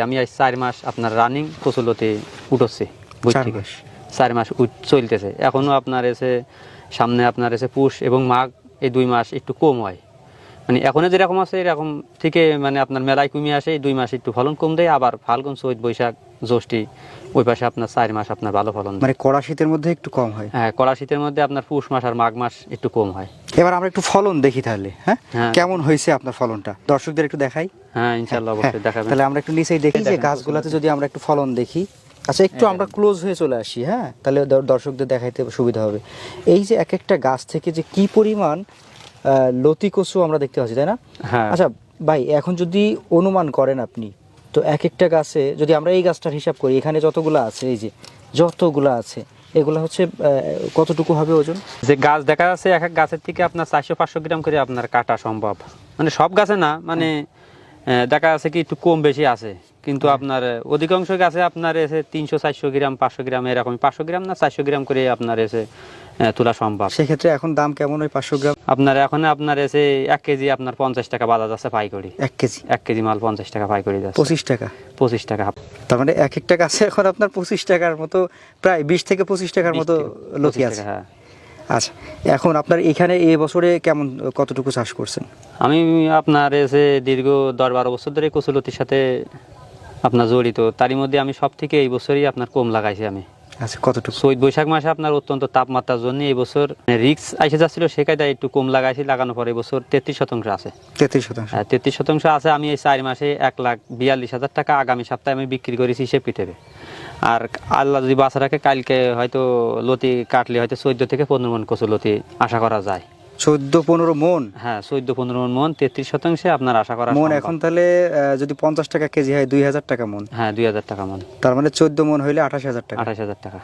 আমি আজ চার মাস আপনার রানিং কচুলতে উঠছে বুঝ চার থেকে। মাস। চার মাস উঠ- চলতেছে এখনও আপনার এসে সামনে আপনার এসে পুষ এবং মাঘ এই দুই মাস একটু কম হয় মানে এখনও যেরকম আছে এরকম থেকে মানে আপনার মেলায় কমে আসে এই দুই মাস একটু ফলন কম দেয় আবার ফাল্গুন চৈত বৈশাখ জ্যৈষ্ঠী ওই পাশে আপনার চার মাস আপনার ভালো ফলন মানে কড়া শীতের মধ্যে একটু কম হয়? হ্যাঁ কড়া শীতের মধ্যে আপনার পুষ মাস আর মাঘ মাস একটু কম হয়। এবার আমরা একটু ফলন দেখি তাহলে হ্যাঁ? হ্যাঁ। কেমন হয়েছে আপনার ফলনটা? দর্শকদের একটু দেখাই। হ্যাঁ ইনশাল্লাহ হ্যাঁ, অবশ্যই দেখাবেন। তাহলে আমরা একটু নিচেই দেখি যে গাছগুলোতে যদি আমরা একটু ফলন দেখি। আচ্ছা একটু আমরা ক্লোজ হয়ে চলে আসি হ্যাঁ? তাহলে দর্শকদের দেখাইতে সুবিধা হবে। এই যে এক একটা গাছ থেকে যে কি পরিমাণ লতি কচু আমরা দেখতে পাচ্ছি তাই না? হ্যাঁ। আচ্ছা ভাই এখন যদি অনুমান করেন আপনি তো এক একটা গাছে যদি আমরা এই গাছটার হিসাব করি এখানে যতগুলো আছে এই যে যতগুলো আছে এগুলো হচ্ছে কতটুকু হবে ওজন? যে গাছ দেখা যাচ্ছে এক এক গাছের থেকে আপনার চারশো পাঁচশো গ্রাম করে আপনার কাটা সম্ভব। মানে সব গাছে না মানে দেখা যাচ্ছে কি একটু কম বেশি আছে। কিন্তু আপনার অধিকাংশ গাছে আপনার এসে তিনশো চারশো গ্রাম পাঁচশো গ্রাম এরকম পাঁচশো গ্রাম না চারশো গ্রাম করে আপনার এসে তোলা সম্ভব। সেক্ষেত্রে এখন দাম কেমন ওই পাঁচশো গ্রাম? আপনার এখন আপনার এসে এক কেজি আপনার পঞ্চাশ টাকা বাজার যাচ্ছে পাইকারি। এক কেজি? এক কেজি মাল পঞ্চাশ টাকা পাইকারি যাচ্ছে। পঁচিশ টাকা? পঁচিশ টাকা। তার মানে এক একটা গাছে এখন আপনার পঁচিশ টাকার মতো প্রায় বিশ থেকে পঁচিশ টাকার মতো লতি আছে। হ্যাঁ। আচ্ছা এখন আপনার এখানে এ বছরে কেমন কতটুকু চাষ করছেন? আমি আপনার এসে দীর্ঘ দশ বারো বছর ধরে কচুলতির সাথে আপনার জড়িত। তারই মধ্যে আমি সব থেকে এই বছরই আপনার কম লাগাইছি আমি। আচ্ছা কতটুকু? চৈত বৈশাখ মাসে আপনার অত্যন্ত তাপমাত্রার জন্য এই বছর রিক্স এসে যাচ্ছিল সে কায়দায় একটু কম লাগাইছি লাগানোর পরে এবছর তেত্রিশ শতাংশ আছে। তেত্রিশ শতাংশ। হ্যাঁ তেত্রিশ শতাংশ আছে আমি এই চার মাসে এক লাখ বিয়াল্লিশ হাজার টাকা আগামী সপ্তাহে আমি বিক্রি করেছি আর আল্লাহ যদি বাসা রাখে কালকে হয়তো লতি কাটলে হয়তো চোদ্দ থেকে পনেরো মন কচু লতি আশা করা যায়। চোদ্দ পনেরো মন? হ্যাঁ চোদ্দ পনেরো মন তেত্রিশ শতাংশে আপনার আশা করা মন এখন তাহলে যদি পঞ্চাশ টাকা কেজি হয় দুই হাজার টাকা মন। হ্যাঁ দুই হাজার টাকা মন। তার মানে চোদ্দ মন হইলে আঠাশ হাজার টাকা। আঠাশ হাজার টাকা।